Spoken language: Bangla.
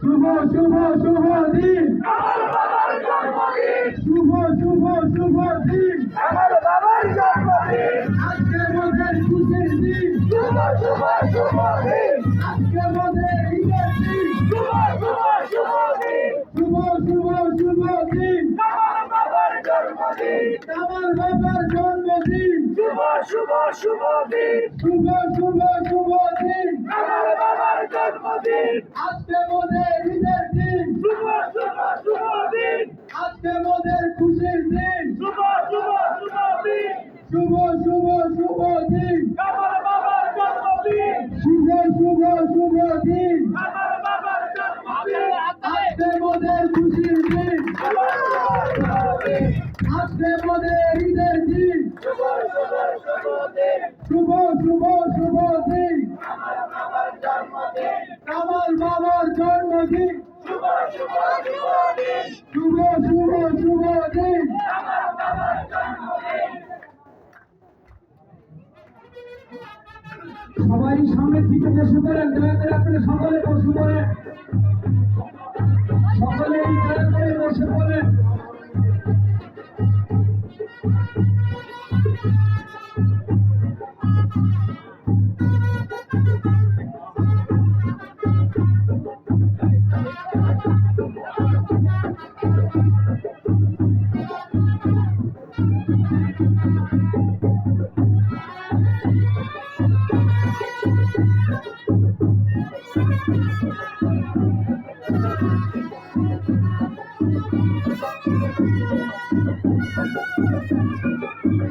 শুভ শুভ শুভ দিন। আমার শুভ শুভ শুভ দিন। আমার বাবার জন্মদিন। আজকে মোদের খুশির দিন। শুভ শুভ শুভ দিন। আজকে মোদের ঈদের দিন। শুভ শুভ শুভ দিন। শুভ শুভ শুভ দিন। আমার বাবার জন্মদিন। কামাল বাবার জন্মদিন। শুভ শুভ শুভ দিন। শুভ শুভ শুভ দিন। আমার বাবার আজকে মোদের ঈদের দিন। শুভ শুভ শুভ দিন আজকে মোদের খুশির দিন। শুভ শুভ শুভ দিন শুভ শুভ শুভ দিন। আমার বাবার জন্মদিন। শুভ শুভ শুভ দিন। আমার বাবার জন্মদিন। আজকে মোদের খুশির দিন। আজকে মোদের ঈদের দিন শুভ শুভ শুভ দিন শুভ শুভ শুভ দিন আমার বাবার জন্মদিন কামাল বাবার সামনে দিকে বসে পড়েন, দয়া করে আপনারা সকলে বসে পড়েন। সকলে করে বসে পড়েন। やめよう!